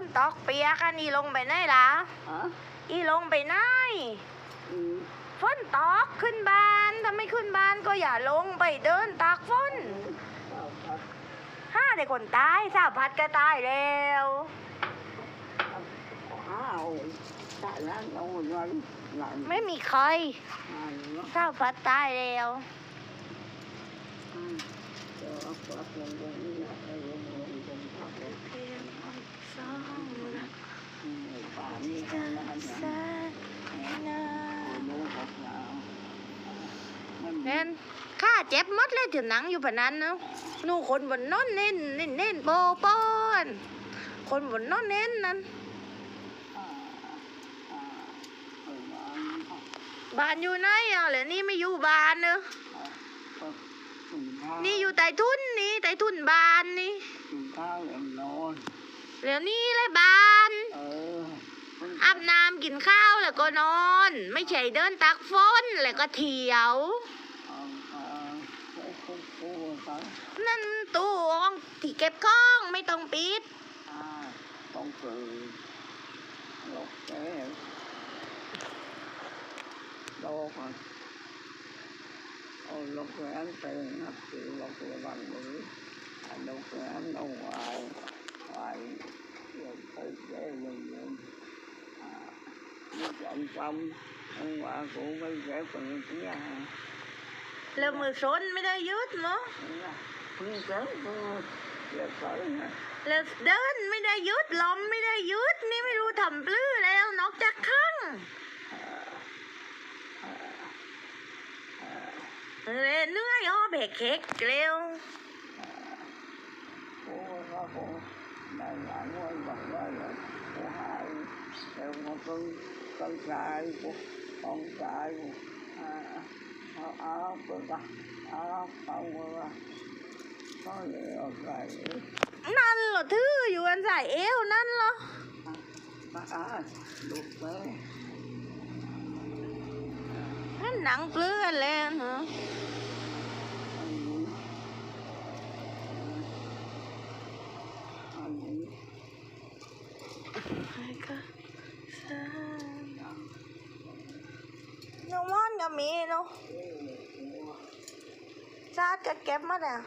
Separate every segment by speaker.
Speaker 1: นตกเปียกอันนี้ลงไปไหนล่ะ
Speaker 2: ฮะ
Speaker 1: อีลงไปไหน
Speaker 2: อืม
Speaker 1: ฝนตกขึ้นบ้านถ้าไม่ขึ้นบ้านก็อย่าลงไปเดินตากฝน
Speaker 2: เอาครับ
Speaker 1: ห้าเด็กคนตายสาวพัดก็ตายแล้ว
Speaker 2: อ้าวถ้านั้นเอาเงินหลัง
Speaker 1: ไม่มีใคร
Speaker 2: มาเนาะ
Speaker 1: สาวพัดตายแล้ว
Speaker 2: อืมเดี๋ยวเอาความลงตรงนี้ เน้น
Speaker 1: ข้าเจ็บมดเลยถึงหนังอยู่แบบนั้นเนาะนู่คนบนนอนเน้นเน้นเน้นโปโปนคนบนนอนเน้นนั้นบ้านอยู่ไหนอะแล้วนี่ไม่อยู่บ้านเนอะนี่อยู่ใต้ทุนนี่ใต้ทุนบ้านนี่
Speaker 2: ถุงเท้าแล้วนอน
Speaker 1: แล้วนี่เลยบ้าน
Speaker 2: เออมัน
Speaker 1: อาบน้ำกินข้าวแล้วก็นอน ไม่ใช่เดินตักฝนแล้วก็เที่ยว
Speaker 2: เอาเอาเอาเอาเอาเอา
Speaker 1: นั่นตู้ที่เก็บของไม่ต้องปิด
Speaker 2: อ่าต้องฝึกลกแก้วโลกอะเอาลกแหวนไปนับถือลกแหวนมืออ่าลกแหวนเอาไว้ ไว้เดี๋ยวไปแก้ยังยังอ่าไม่จำจำ ông bà cụ bây giờ phần kia
Speaker 1: แล้วมือซนไม่ได้ยึดเนาะ
Speaker 2: phương sớm phương giờ tới nè
Speaker 1: แล้วเดินไม่ได้ยึดลมไม่ ได้ยึดนี่ไม่รู้ทำปลื้อแล้วนอกจากข้างเลยเหนื่อยอ้อเบรกเค้กเร็ว
Speaker 2: cô có cô đại loại ngôi bằng đó là cô hai theo một con con trai của con trai của à à à cô ta à không cô ta có nhiều cái
Speaker 1: นั่นเหรอทื่ออยู่อันสายเอวนั่นเหรอ
Speaker 2: à à được đấy
Speaker 1: นั่นหนังเปลื้อนแล้วเหรอ
Speaker 2: anh anh
Speaker 1: น้องว่านก็ มีเนาะชาติก็เก็บมาแล้ว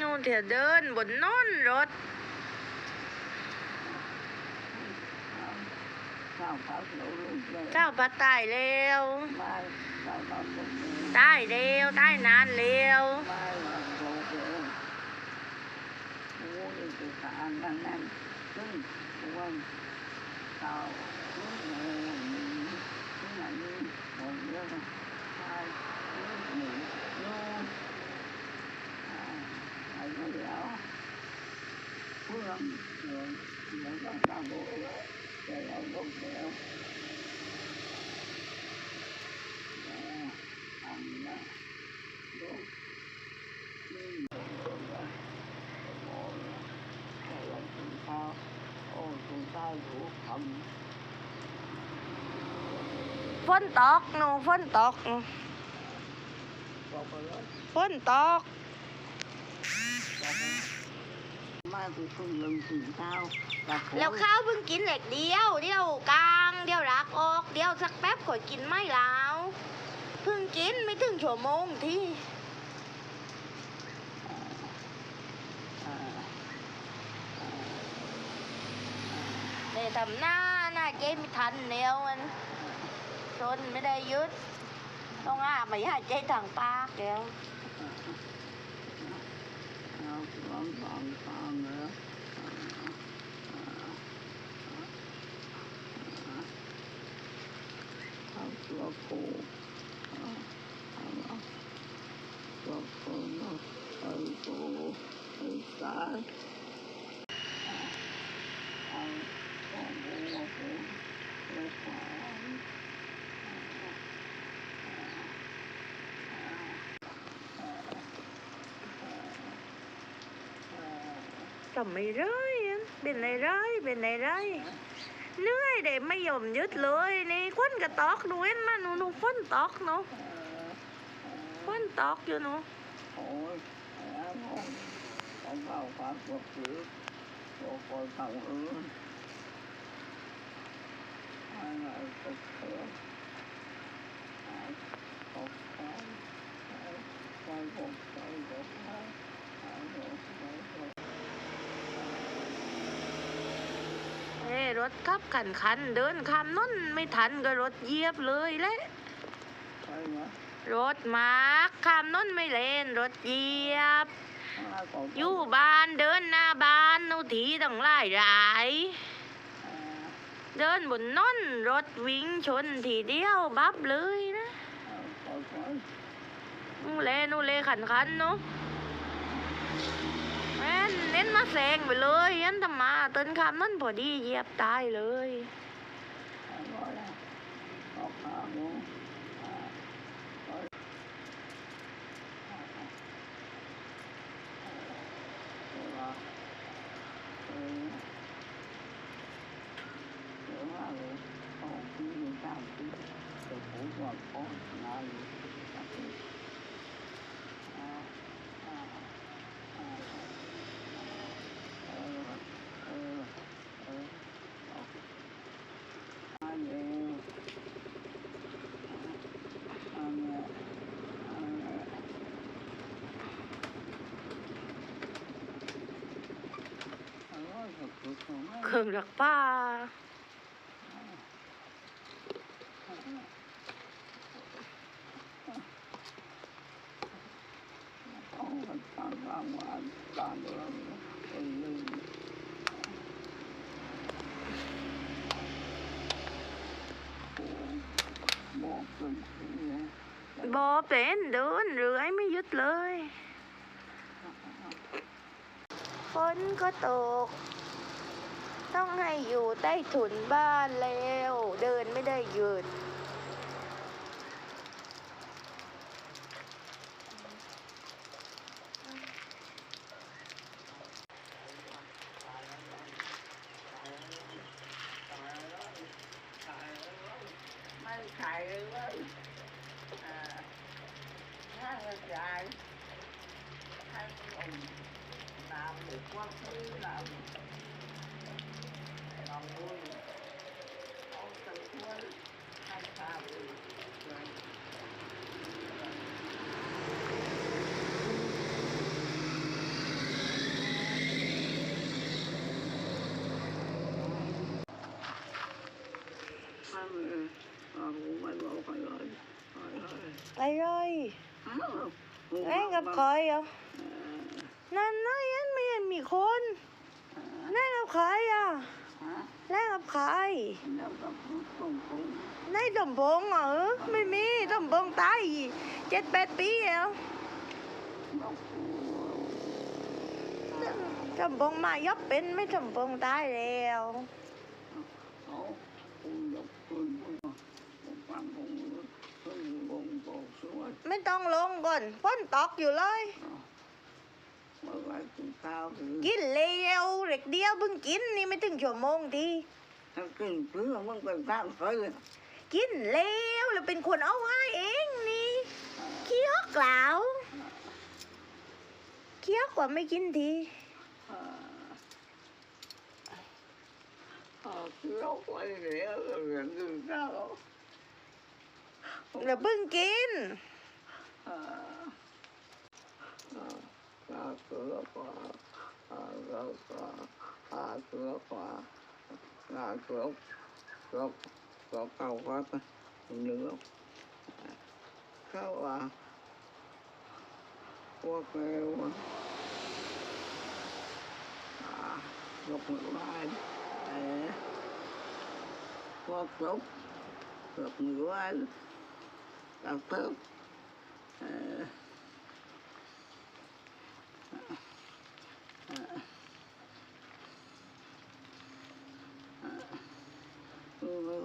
Speaker 1: นู่นเดี๋ยวเดินบนน้นรถ เจ้าปลาตายแล้ว
Speaker 2: mai sao phải lũ luôn
Speaker 1: ตายแล้วตายนานแล้ว
Speaker 2: mai là lũ rồi mua đi Đây là bông kẹo. Ăn là bông. Nhưng cũng là món là làm chúng ta, ôi chúng ta rủ thầm. Phân tọt nè, phân tọt. Phân tọt. Phân tọt. ต้หูค
Speaker 1: ฝนตก
Speaker 2: ไปคือคุณลงถึงข้ากับ
Speaker 1: แล้วข้าวเพิ่งกินเหล็กเดียว เดียวกลาง เดียวรักออก เดียวสักแป๊บก็กินไม่แล้วเพิ่งกินไม่ถึงชั่วโมงที่เนี่ยทำหน้าหน้าเจ๊ไม่ทันแนวมันชนไม่ได้ยึดต้องอาไม่ให้เจ๊ทางปากเดียว
Speaker 2: เราลองฟังฟังเนอะเอาตัว ปูเอาตัวปูเอาปูเอาตาเอาของปูเอาปูเอาขวาน
Speaker 1: โตทำไม่ได้อะเป็นไรไรเป็นไรไรเหนื่อยเด็ไม่ยอมหยุดเลยนี่ควนกระตอกดูเห็นมาหนูหนูควนตอกเนาะควนตอกอยู่เนาะ
Speaker 2: โอ้ยแล้วผมผมเข้าความกดถือโอ้คนทางอื่นอะไรก็เถอะไรก็ใครใครก็ใครก็ใครใครก็ใครก็
Speaker 1: เอ้ รถขับขันขันเดินข้ามน้นไม่ทันก็รถเหยียบเลยแหละ
Speaker 2: ใครนะ
Speaker 1: รถมาข้ามน้นไม่เลนรถเหยียบ
Speaker 2: อะไรก็
Speaker 1: อยู่บ้านเดินหน้าบ้านหนูทีต้องไล่หลาย
Speaker 2: เอ่อ
Speaker 1: เดินบนน้นรถวิ่งชนทีเดียวบับเลยนะ
Speaker 2: เอ่อก็ใคร
Speaker 1: นูเลนูเลขันขันเนาะแม่นเน้น มาแซงไปเลยยันทำมาเต้นคำนั่นพอดีเหยียบตายเลย
Speaker 2: อะไรนะก็ขาหมูอ่าก็อ่าอ่าเออว่าเออเออว่าเลยเอาที่มีตามที่จะพูดว่าพ่อนาอยู่ครับอ่าอ่าอ่าเออเออเออเอา อาเยอาเมอาเมอร่อยสุด ๆของแม่
Speaker 1: เครื่องรักป้า
Speaker 2: เอากัน ต้อ
Speaker 1: งให้อยู่ใต้ถุนบ้านแล้ว เดินไม่ได้หยุด
Speaker 2: ไม่ขายเลยเว้ยอ่าถ้ากระจายให้ผมน้ำหรือว่าซื้อน้ำ เราด้วยเอาตะกวนให้ข้าวเลยไม่เลยอ่าผมไม่บอกใครเลยใครเลย
Speaker 1: ไปเลย
Speaker 2: อ้าวผม
Speaker 1: แม่งกับใครอะ
Speaker 2: เอ่อ
Speaker 1: นั่นนะยันไม่เห็นมีคน
Speaker 2: เอ่อ
Speaker 1: แล่นกับใครอะ
Speaker 2: ฮะ
Speaker 1: แล่นกับใคร
Speaker 2: แล้วก็ผมผมผม
Speaker 1: ในสมพงษ์เหรอไม่มีสมพงษ์ตายเจ็ดแปดปีแล้ว
Speaker 2: บอกผม
Speaker 1: สมพงษ์มายบเป็นไม่สมพงษ์ตายแล้ว
Speaker 2: เขาผมยกปืนผมผมฟังผมผมผมบอกสวย
Speaker 1: ไม่ต้องลงก่อนพ้นตอกอยู่เลย
Speaker 2: เมื่อไหรกินข้าวหรือ
Speaker 1: กินเร็วเด็กเดียวเพิ่งกินนี่ไม่ถึงชั่วโมงที
Speaker 2: ถ้ากินเพื่อมันเป็นข้าวเคยเลย
Speaker 1: กินเร็วแล้วเป็นคนเอาให้เองนี่เคี้ยวกล่าวเคี้ยวกว่าไม่กินที
Speaker 2: อ่าอ่าเคี้ยวไปแล้วเรื่องกินข้าว
Speaker 1: แล้วเพิ่งกิน
Speaker 2: อ่าอ่า อ่าเกลือกว่าอ่าเกลือกว่าอ่าเกลือกว่าอ่าเก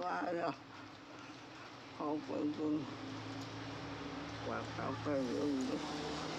Speaker 2: 好呀，好放松，晚上快游了。